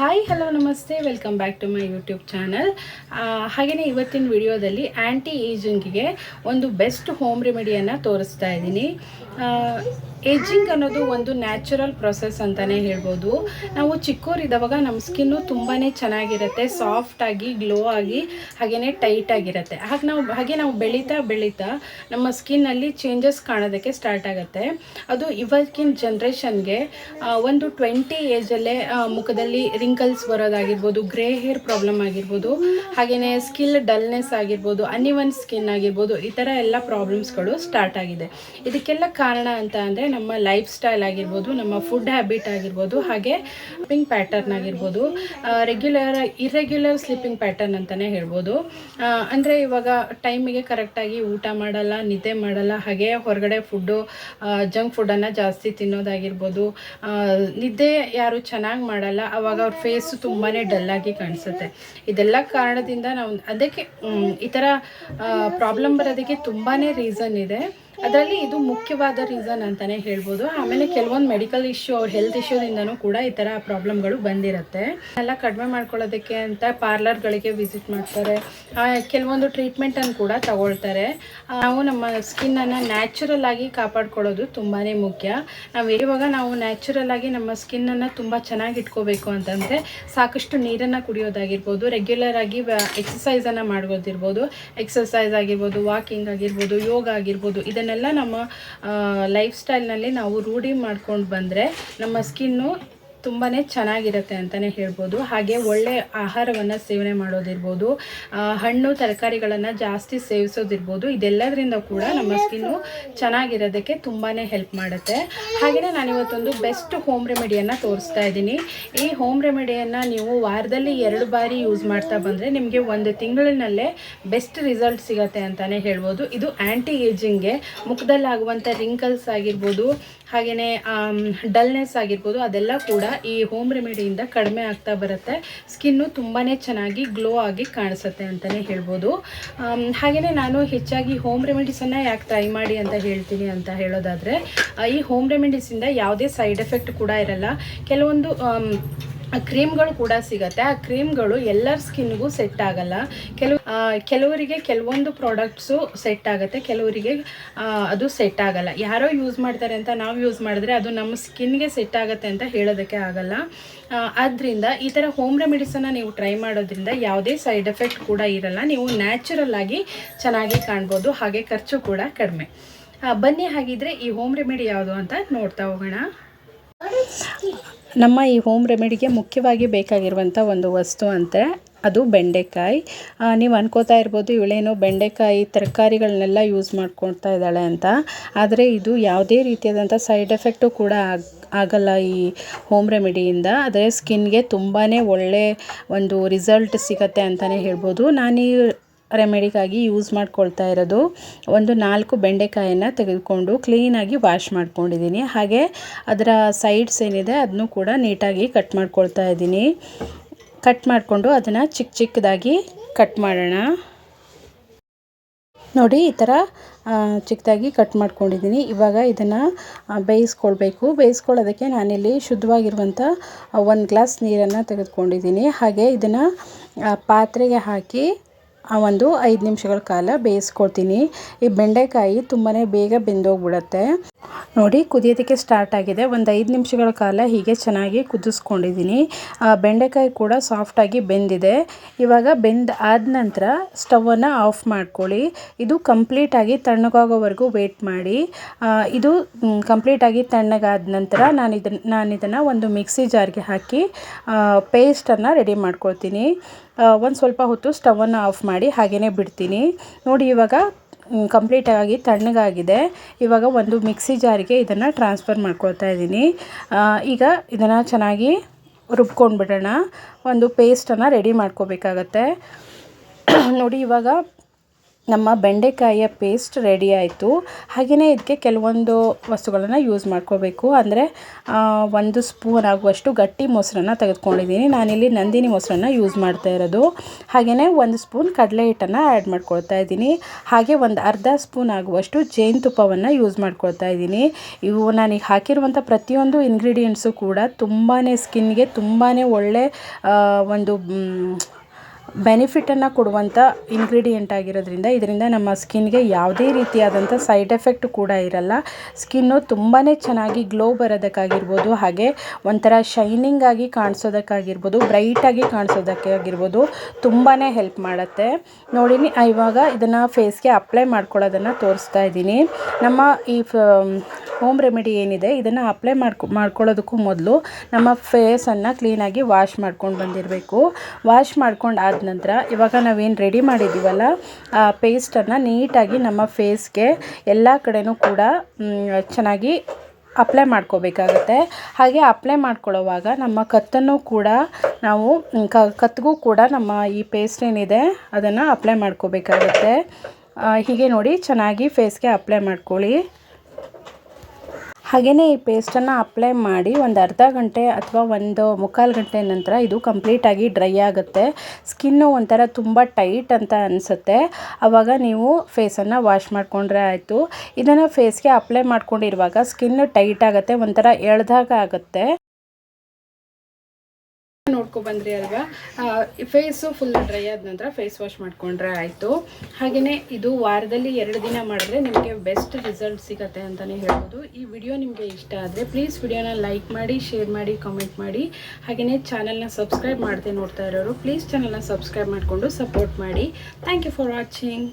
Hi hello ನಮಸ್ತೆ welcome back to my YouTube channel ಹಾಗೆಯೇ ಇವತ್ತಿನ ವಿಡಿಯೋದಲ್ಲಿ ಆ್ಯಂಟಿ ಏಜಿಂಗಿಗೆ ಒಂದು ಬೆಸ್ಟ್ ಹೋಮ್ ರೆಮಿಡಿಯನ್ನು ತೋರಿಸ್ತಾ ಇದ್ದೀನಿ. ಏಜಿಂಗ್ ಅನ್ನೋದು ಒಂದು ನ್ಯಾಚುರಲ್ ಪ್ರೊಸೆಸ್ ಅಂತಲೇ ಹೇಳ್ಬೋದು. ನಾವು ಚಿಕ್ಕವರಿದ್ದವಾಗ ನಮ್ಮ ಸ್ಕಿನ್ನು ತುಂಬಾ ಚೆನ್ನಾಗಿರುತ್ತೆ ಸಾಫ್ಟಾಗಿ ಗ್ಲೋ ಆಗಿ ಹಾಗೆಯೇ ಟೈಟ್ ಆಗಿರುತ್ತೆ. ಹಾಗೆ ನಾವು ಹಾಗೆ ನಾವು ಬೆಳೀತಾ ಬೆಳೀತಾ ನಮ್ಮ ಸ್ಕಿನ್ನಲ್ಲಿ ಚೇಂಜಸ್ ಕಾಣೋದಕ್ಕೆ ಸ್ಟಾರ್ಟ್ ಆಗುತ್ತೆ. ಅದು ಇವತ್ತಿನ ಜನ್ರೇಷನ್ಗೆ ಒಂದು ಟ್ವೆಂಟಿ ಏಜಲ್ಲೇ ಮುಖದಲ್ಲಿ ರಿಂಕಲ್ಸ್ ಬರೋದಾಗಿರ್ಬೋದು ಗ್ರೇ ಹೇರ್ ಪ್ರಾಬ್ಲಮ್ ಆಗಿರ್ಬೋದು ಹಾಗೆಯೇ ಸ್ಕಿಲ್ ಡಲ್ನೆಸ್ ಆಗಿರ್ಬೋದು ಅನಿವನ್ ಸ್ಕಿನ್ ಆಗಿರ್ಬೋದು, ಈ ಥರ ಎಲ್ಲ ಪ್ರಾಬ್ಲಮ್ಸ್ಗಳು ಸ್ಟಾರ್ಟ್ ಆಗಿದೆ. ಇದಕ್ಕೆಲ್ಲ ಕಾರಣ ಅಂತ ಅಂದರೆ ನಮ್ಮ ಲೈಫ್ ಸ್ಟೈಲ್ ಆಗಿರ್ಬೋದು, ನಮ್ಮ ಫುಡ್ ಹ್ಯಾಬಿಟ್ ಆಗಿರ್ಬೋದು, ಹಾಗೆ ಸ್ಲೀಪಿಂಗ್ ಪ್ಯಾಟರ್ನ್ ಆಗಿರ್ಬೋದು ರೆಗ್ಯುಲರ್ ಇರೆಗ್ಯುಲರ್ ಸ್ಲೀಪಿಂಗ್ ಪ್ಯಾಟರ್ನ್ ಅಂತಲೇ ಹೇಳ್ಬೋದು. ಅಂದರೆ ಇವಾಗ ಟೈಮಿಗೆ ಕರೆಕ್ಟಾಗಿ ಊಟ ಮಾಡಲ್ಲ, ನಿದ್ದೆ ಮಾಡಲ್ಲ, ಹಾಗೆ ಹೊರಗಡೆ ಫುಡ್ಡು ಜಂಕ್ ಫುಡ್ಡನ್ನು ಜಾಸ್ತಿ ತಿನ್ನೋದಾಗಿರ್ಬೋದು. ನಿದ್ದೆ ಯಾರು ಚೆನ್ನಾಗಿ ಮಾಡಲ್ಲ, ಅವಾಗ ಅವ್ರ ಫೇಸು ತುಂಬಾ ಡಲ್ಲಾಗಿ ಕಾಣಿಸುತ್ತೆ. ಇದೆಲ್ಲ ಕಾರಣದಿಂದ ನಾವು ಅದಕ್ಕೆ ಈ ಥರ ಪ್ರಾಬ್ಲಮ್ ಬರೋದಕ್ಕೆ ತುಂಬಾ ರೀಸನ್ ಇದೆ. ಅದರಲ್ಲಿ ಇದು ಮುಖ್ಯವಾದ ರೀಸನ್ ಅಂತಲೇ ಹೇಳ್ಬೋದು. ಆಮೇಲೆ ಕೆಲವೊಂದು ಮೆಡಿಕಲ್ ಇಶ್ಯೂ ಅವ್ರ ಹೆಲ್ತ್ ಇಶ್ಯೂದಿಂದನೂ ಕೂಡ ಈ ಥರ ಪ್ರಾಬ್ಲಮ್ಗಳು ಬಂದಿರುತ್ತೆ. ಎಲ್ಲ ಕಡಿಮೆ ಮಾಡ್ಕೊಳ್ಳೋದಕ್ಕೆ ಅಂತ ಪಾರ್ಲರ್ಗಳಿಗೆ ವಿಸಿಟ್ ಮಾಡ್ತಾರೆ. ಕೆಲವೊಂದು ಟ್ರೀಟ್ಮೆಂಟನ್ನು ಕೂಡ ತಗೊಳ್ತಾರೆ. ನಾವು ನಮ್ಮ ಸ್ಕಿನ್ನನ್ನು ನ್ಯಾಚುರಲ್ ಆಗಿ ಕಾಪಾಡ್ಕೊಳ್ಳೋದು ತುಂಬಾ ಮುಖ್ಯ. ನಾವು ಇವಾಗ ನಾವು ನ್ಯಾಚುರಲ್ ಆಗಿ ನಮ್ಮ ಸ್ಕಿನ್ನನ್ನು ತುಂಬ ಚೆನ್ನಾಗಿ ಇಟ್ಕೋಬೇಕು ಅಂತಂದರೆ ಸಾಕಷ್ಟು ನೀರನ್ನು ಕುಡಿಯೋದಾಗಿರ್ಬೋದು ರೆಗ್ಯುಲರ್ ಆಗಿ ಎಕ್ಸಸೈಸನ್ನು ಮಾಡೋದಿರ್ಬೋದು ಎಕ್ಸಸೈಸ್ ಆಗಿರ್ಬೋದು ವಾಕಿಂಗ್ ಆಗಿರ್ಬೋದು, ಯೋಗ ಆಗಿರ್ಬೋದು ಇದನ್ನೆಲ್ಲ ನಮ್ಮ ಲೈಫ್ ಸ್ಟೈಲ್ನಲ್ಲಿ ನಾವು ರೂಢಿ ಮಾಡ್ಕೊಂಡು ಬಂದರೆ ನಮ್ಮ ಸ್ಕಿನ್ನು ತುಂಬಾ ಚೆನ್ನಾಗಿರುತ್ತೆ ಅಂತಲೇ ಹೇಳ್ಬೋದು. ಹಾಗೆ ಒಳ್ಳೆ ಆಹಾರವನ್ನು ಸೇವನೆ ಮಾಡೋದಿರ್ಬೋದು. ಹಣ್ಣು, ತರಕಾರಿಗಳನ್ನು ಜಾಸ್ತಿ ಸೇವಿಸೋದಿರ್ಬೋದು. ಇದೆಲ್ಲದರಿಂದ ಕೂಡ ನಮ್ಮ ಸ್ಕಿನ್ನು ಚೆನ್ನಾಗಿರೋದಕ್ಕೆ ತುಂಬಾ ಹೆಲ್ಪ್ ಮಾಡುತ್ತೆ. ಹಾಗೆಯೇ ನಾನಿವತ್ತೊಂದು ಬೆಸ್ಟ್ ಹೋಮ್ ರೆಮಿಡಿಯನ್ನು ತೋರಿಸ್ತಾ ಇದ್ದೀನಿ. ಈ ಹೋಮ್ ರೆಮಿಡಿಯನ್ನು ನೀವು ವಾರದಲ್ಲಿ ಎರಡು ಬಾರಿ ಯೂಸ್ ಮಾಡ್ತಾ ಬಂದರೆ ನಿಮಗೆ ಒಂದು ತಿಂಗಳಿನಲ್ಲೇ ಬೆಸ್ಟ್ ರಿಸಲ್ಟ್ ಸಿಗತ್ತೆ ಅಂತಲೇ ಹೇಳ್ಬೋದು. ಇದು ಆ್ಯಂಟಿ ಏಜಿಂಗ್ಗೆ ಮುಖದಲ್ಲಾಗುವಂಥ ರಿಂಕಲ್ಸ್ ಆಗಿರ್ಬೋದು ಹಾಗೆಯೇ ಡಲ್ನೆಸ್ ಆಗಿರ್ಬೋದು, ಅದೆಲ್ಲ ಕೂಡ ಈ ಹೋಮ್ ರೆಮಿಡಿಯಿಂದ ಕಡಿಮೆ ಆಗ್ತಾ ಬರುತ್ತೆ. ಸ್ಕಿನ್ನು ತುಂಬಾ ಚೆನ್ನಾಗಿ ಗ್ಲೋ ಆಗಿ ಕಾಣಿಸುತ್ತೆ ಅಂತಲೇ ಹೇಳ್ಬೋದು. ಹಾಗೆಯೇ ನಾನು ಹೆಚ್ಚಾಗಿ ಹೋಮ್ ರೆಮಿಡೀಸನ್ನು ಯಾಕೆ ಟ್ರೈ ಮಾಡಿ ಅಂತ ಹೇಳ್ತೀನಿ ಅಂತ ಹೇಳೋದಾದರೆ ಈ ಹೋಮ್ ರೆಮಿಡೀಸಿಂದ ಯಾವುದೇ ಸೈಡ್ ಎಫೆಕ್ಟ್ ಕೂಡ ಇರಲ್ಲ. ಕೆಲವೊಂದು ಕ್ರೀಮ್ಗಳು ಕೂಡ ಸಿಗತ್ತೆ. ಆ ಕ್ರೀಮ್ಗಳು ಎಲ್ಲರ ಸ್ಕಿನ್ಗೂ ಸೆಟ್ ಆಗಲ್ಲ. ಕೆಲವು ಕೆಲವರಿಗೆ ಕೆಲವೊಂದು ಪ್ರಾಡಕ್ಟ್ಸು ಸೆಟ್ ಆಗುತ್ತೆ. ಕೆಲವರಿಗೆ ಅದು ಸೆಟ್ ಆಗಲ್ಲ. ಯಾರೋ ಯೂಸ್ ಮಾಡ್ತಾರೆ ಅಂತ ನಾವು ಯೂಸ್ ಮಾಡಿದ್ರೆ ಅದು ನಮ್ಮ ಸ್ಕಿನ್ಗೆ ಸೆಟ್ ಆಗುತ್ತೆ ಅಂತ ಹೇಳೋದಕ್ಕೆ ಆಗಲ್ಲ. ಆದ್ದರಿಂದ ಈ ಥರ ಹೋಮ್ ರೆಮಿಡೀಸನ್ನು ನೀವು ಟ್ರೈ ಮಾಡೋದ್ರಿಂದ ಯಾವುದೇ ಸೈಡ್ ಎಫೆಕ್ಟ್ ಕೂಡ ಇರಲ್ಲ. ನೀವು ನ್ಯಾಚುರಲ್ ಆಗಿ ಚೆನ್ನಾಗಿ ಕಾಣ್ಬೋದು. ಹಾಗೆ ಖರ್ಚು ಕೂಡ ಕಡಿಮೆ. ಬನ್ನಿ ಹಾಗಿದ್ರೆ ಈ ಹೋಮ್ ರೆಮಿಡಿ ಯಾವುದು ಅಂತ ನೋಡ್ತಾ ಹೋಗೋಣ. ನಮ್ಮ ಈ ಹೋಮ್ ರೆಮಿಡಿಗೆ ಮುಖ್ಯವಾಗಿ ಬೇಕಾಗಿರುವಂಥ ಒಂದು ವಸ್ತು ಅಂತೆ ಅದು ಬೆಂಡೆಕಾಯಿ. ನೀವು ಅನ್ಕೋತಾ ಇರ್ಬೋದು ಇವಳೇನೋ ಬೆಂಡೆಕಾಯಿ ತರಕಾರಿಗಳನ್ನೆಲ್ಲ ಯೂಸ್ ಮಾಡ್ಕೊಳ್ತಾ ಇದ್ದಾಳೆ ಅಂತ. ಆದರೆ ಇದು ಯಾವುದೇ ರೀತಿಯಾದಂಥ ಸೈಡ್ ಎಫೆಕ್ಟು ಕೂಡ ಆಗ, ಆಗಲ್ಲ ಈ ಹೋಮ್ ರೆಮಿಡಿಯಿಂದ ಆದರೆ ಸ್ಕಿನ್ಗೆ ತುಂಬಾ ಒಳ್ಳೆ ಒಂದು ರಿಸಲ್ಟ್ ಸಿಗತ್ತೆ ಅಂತಲೇ ಹೇಳ್ಬೋದು. ನಾನು ಈ ರೆಮಿಡಿಗಾಗಿ ಯೂಸ್ ಮಾಡ್ಕೊಳ್ತಾ ಇರೋದು. ಒಂದು ನಾಲ್ಕು ಬೆಂಡೆಕಾಯನ್ನು ತೆಗೆದುಕೊಂಡು ಕ್ಲೀನಾಗಿ ವಾಶ್ ಮಾಡ್ಕೊಂಡಿದ್ದೀನಿ. ಹಾಗೆ ಅದರ ಸೈಡ್ಸ್ ಏನಿದೆ ಅದನ್ನು ಕೂಡ ನೀಟಾಗಿ ಕಟ್ ಮಾಡ್ಕೊಳ್ತಾ ಇದ್ದೀನಿ. ಕಟ್ ಮಾಡಿಕೊಂಡು ಅದನ್ನು ಚಿಕ್ಕ ಚಿಕ್ಕದಾಗಿ ಕಟ್ ಮಾಡೋಣ. ನೋಡಿ ಈ ಥರ ಚಿಕ್ಕದಾಗಿ ಕಟ್ ಮಾಡ್ಕೊಂಡಿದ್ದೀನಿ. ಇವಾಗ ಇದನ್ನು ಬೇಯಿಸ್ಕೊಳ್ಬೇಕು. ಬೇಯಿಸ್ಕೊಳ್ಳೋದಕ್ಕೆ ನಾನಿಲ್ಲಿ ಶುದ್ಧವಾಗಿರುವಂಥ ಒಂದು ಗ್ಲಾಸ್ ನೀರನ್ನು ತೆಗೆದುಕೊಂಡಿದ್ದೀನಿ. ಹಾಗೆ ಇದನ್ನು ಪಾತ್ರೆಗೆ ಹಾಕಿ ಒಂದು ಐದು ನಿಮಿಷಗಳ ಕಾಲ ಬೇಯಿಸ್ಕೊಳ್ತೀನಿ ಈ ಬೆಂಡೆಕಾಯಿ ತುಂಬಾ ಬೇಗ ಬೆಂದೋಗ್ಬಿಡತ್ತೆ. ನೋಡಿ ಕುದಿಯೋದಕ್ಕೆ ಸ್ಟಾರ್ಟ್ ಆಗಿದೆ. ಒಂದು ಐದು ನಿಮಿಷಗಳ ಕಾಲ ಹೀಗೆ ಚೆನ್ನಾಗಿ ಕುದಿಸ್ಕೊಂಡಿದ್ದೀನಿ. ಆ, ಬೆಂಡೆಕಾಯಿ ಕೂಡ ಸಾಫ್ಟಾಗಿ ಬೆಂದಿದೆ. ಇವಾಗ ಬೆಂದ ಆದ ನಂತರ ಸ್ಟವನ್ನು ಆಫ್ ಮಾಡ್ಕೊಳ್ಳಿ. ಇದು ಕಂಪ್ಲೀಟಾಗಿ ತಣ್ಣಗಾಗೋವರೆಗೂ ವೇಟ್ ಮಾಡಿ. ಇದು ಕಂಪ್ಲೀಟಾಗಿ ತಣ್ಣಗಾದ ನಂತರ ನಾನು ಇದನ್ನು ನಾನು ಇದನ್ನು ಒಂದು ಮಿಕ್ಸಿ ಜಾರ್ಗೆ ಹಾಕಿ ಪೇಸ್ಟನ್ನು ರೆಡಿ ಮಾಡ್ಕೊಳ್ತೀನಿ. ಒಂದು ಸ್ವಲ್ಪ ಹೊತ್ತು ಸ್ಟವನ್ನು ಆಫ್ ಮಾಡಿ ಹಾಗೆಯೇ ಬಿಡ್ತೀನಿ. ನೋಡಿ ಇವಾಗ ಕಂಪ್ಲೀಟಾಗಿ ತಣ್ಣಗಾಗಿದೆ. ಇವಾಗ ಒಂದು ಮಿಕ್ಸಿ ಜಾರಿಗೆ ಇದನ್ನು ಟ್ರಾನ್ಸ್ಫರ್ ಮಾಡ್ಕೊಳ್ತಾ ಇದ್ದೀನಿ. ಈಗ ಇದನ್ನು ಚೆನ್ನಾಗಿ ರುಬ್ಕೊಂಡ್ಬಿಡೋಣ. ಒಂದು ಪೇಸ್ಟನ್ನು ರೆಡಿ ಮಾಡ್ಕೋಬೇಕಾಗತ್ತೆ. ನೋಡಿ ಇವಾಗ ನಮ್ಮ ಬೆಂಡೆಕಾಯಿಯ ಪೇಸ್ಟ್ ರೆಡಿ ಆಯಿತು. ಹಾಗೆಯೇ ಇದಕ್ಕೆ ಕೆಲವೊಂದು ವಸ್ತುಗಳನ್ನು ಯೂಸ್ ಮಾಡ್ಕೋಬೇಕು. ಅಂದರೆ ಒಂದು ಸ್ಪೂನ್ ಆಗುವಷ್ಟು ಗಟ್ಟಿ ಮೊಸರನ್ನ ತೆಗೆದುಕೊಂಡಿದ್ದೀನಿ. ನಾನಿಲ್ಲಿ ನಂದಿನಿ ಮೊಸರನ್ನ ಯೂಸ್ ಮಾಡ್ತಾ ಇರೋದು. ಹಾಗೆಯೇ ಒಂದು ಸ್ಪೂನ್ ಕಡಲೆ ಹಿಟ್ಟನ್ನು ಆ್ಯಡ್ ಮಾಡ್ಕೊಳ್ತಾ ಇದ್ದೀನಿ. ಹಾಗೆ ಒಂದು ಅರ್ಧ ಸ್ಪೂನ್ ಆಗುವಷ್ಟು ಜೇನುತುಪ್ಪವನ್ನು ಯೂಸ್ ಮಾಡ್ಕೊಳ್ತಾ ಇದ್ದೀನಿ. ಇವು ನಾನೀಗ ಹಾಕಿರುವಂಥ ಪ್ರತಿಯೊಂದು ಇಂಗ್ರೀಡಿಯೆಂಟ್ಸು ಕೂಡ ತುಂಬಾ ಸ್ಕಿನ್ಗೆ ತುಂಬಾ ಒಳ್ಳೆ ಒಂದು ಬೆನಿಫಿಟನ್ನು ಕೊಡುವಂಥ ಇಂಗ್ರೀಡಿಯೆಂಟ್ ಆಗಿರೋದ್ರಿಂದ ಇದರಿಂದ ನಮ್ಮ ಸ್ಕಿನ್ಗೆ ಯಾವುದೇ ರೀತಿಯಾದಂಥ ಸೈಡ್ ಎಫೆಕ್ಟ್ ಕೂಡ ಇರಲ್ಲ. ಸ್ಕಿನ್ನು ತುಂಬಾ ಚೆನ್ನಾಗಿ ಗ್ಲೋ ಬರೋದಕ್ಕಾಗಿರ್ಬೋದು, ಹಾಗೆ ಒಂಥರ ಶೈನಿಂಗ್ ಆಗಿ ಕಾಣಿಸೋದಕ್ಕಾಗಿರ್ಬೋದು ಬ್ರೈಟಾಗಿ ಕಾಣಿಸೋದಕ್ಕೆ ಆಗಿರ್ಬೋದು ತುಂಬಾ ಹೆಲ್ಪ್ ಮಾಡುತ್ತೆ. ನೋಡಿ ಇವಾಗ ಇದನ್ನು ಫೇಸ್ಗೆ ಅಪ್ಲೈ ಮಾಡ್ಕೊಳ್ಳೋದನ್ನು ತೋರಿಸ್ತಾ ಇದ್ದೀನಿ. ನಮ್ಮ ಈ ಹೋಮ್ ರೆಮಿಡಿ ಏನಿದೆ, ಇದನ್ನು ಅಪ್ಲೈ ಮಾಡ್ಕೊ, ಮಾಡ್ಕೊಳ್ಳೋದಕ್ಕೂ ಮೊದಲು ನಮ್ಮ ಫೇಸನ್ನು ಕ್ಲೀನಾಗಿ ವಾಶ್ ಮಾಡ್ಕೊಂಡು ಬಂದಿರಬೇಕು. ವಾಶ್ ಮಾಡ್ಕೊಂಡು ಆದ ನಂತರ ಇವಾಗ ನಾವೇನು ರೆಡಿ ಮಾಡಿದ್ದೀವಲ್ಲ ಆ ಪೇಸ್ಟನ್ನು ನೀಟಾಗಿ ನಮ್ಮ ಫೇಸ್ಗೆ ಎಲ್ಲ ಕಡೆನೂ ಕೂಡ ಚೆನ್ನಾಗಿ ಅಪ್ಲೈ ಮಾಡ್ಕೋಬೇಕಾಗತ್ತೆ. ಹಾಗೆ ಅಪ್ಲೈ ಮಾಡ್ಕೊಳ್ಳೋವಾಗ ನಮ್ಮ ಕತ್ತನ್ನು ಕೂಡ ನಾವು ಕತ್ತಿಗೂ ಕೂಡ ನಮ್ಮ ಈ ಪೇಸ್ಟ್ ಏನಿದೆ, ಅದನ್ನು ಅಪ್ಲೈ ಮಾಡ್ಕೋಬೇಕಾಗತ್ತೆ. ಹೀಗೆ ನೋಡಿ ಚೆನ್ನಾಗಿ ಫೇಸ್ಗೆ ಅಪ್ಲೈ ಮಾಡ್ಕೊಳ್ಳಿ. ಹಾಗೆಯೇ ಈ ಪೇಸ್ಟನ್ನು ಅಪ್ಲೈ ಮಾಡಿ ಒಂದು ಅರ್ಧ ಗಂಟೆ ಅಥವಾ ಒಂದು ಮುಕ್ಕಾಲು ಗಂಟೆ ನಂತರ ಇದು ಕಂಪ್ಲೀಟಾಗಿ ಡ್ರೈ ಆಗುತ್ತೆ. ಸ್ಕಿನ್ನು ಒಂಥರ ತುಂಬ ಟೈಟ್ ಅಂತ ಅನಿಸುತ್ತೆ. ಆವಾಗ ನೀವು ಫೇಸನ್ನು ವಾಶ್ ಮಾಡಿಕೊಂಡ್ರೆ ಆಯಿತು. ಇದನ್ನು ಫೇಸ್ಗೆ ಅಪ್ಲೈ ಮಾಡ್ಕೊಂಡಿರುವಾಗ ಸ್ಕಿನ್ ಟೈಟ್ ಆಗುತ್ತೆ, ಒಂಥರ ಎಳ್ದಾಗ ಆಗುತ್ತೆ. ನೋಡ್ಕೊ ಬಂದ್ರಿ ಅಲ್ವಾ? ಫೇಸು ಫುಲ್ ಡ್ರೈ ಆದ ನಂತರ ಫೇಸ್ ವಾಶ್ ಮಾಡ್ಕೊಂಡ್ರೆ ಆಯಿತು. ಹಾಗೆಯೇ ಇದು ವಾರದಲ್ಲಿ ಎರಡು ದಿನ ಮಾಡಿದ್ರೆ ನಿಮಗೆ ಬೆಸ್ಟ್ ರಿಸಲ್ಟ್ ಸಿಗತ್ತೆ ಅಂತಲೇ ಹೇಳ್ಬೋದು. ಈ ವಿಡಿಯೋ ನಿಮಗೆ ಇಷ್ಟ ಆದರೆ ಪ್ಲೀಸ್ ವಿಡಿಯೋನ ಲೈಕ್ ಮಾಡಿ ಶೇರ್ ಮಾಡಿ ಕಾಮೆಂಟ್ ಮಾಡಿ. ಹಾಗೆಯೇ ಚಾನಲ್ನ ಸಬ್ಸ್ಕ್ರೈಬ್ ಮಾಡದೆ ನೋಡ್ತಾ ಇರೋರು ಪ್ಲೀಸ್ ಚಾನಲ್ನ ಸಬ್ಸ್ಕ್ರೈಬ್ ಮಾಡಿಕೊಂಡು ಸಪೋರ್ಟ್ ಮಾಡಿ. Thank you for watching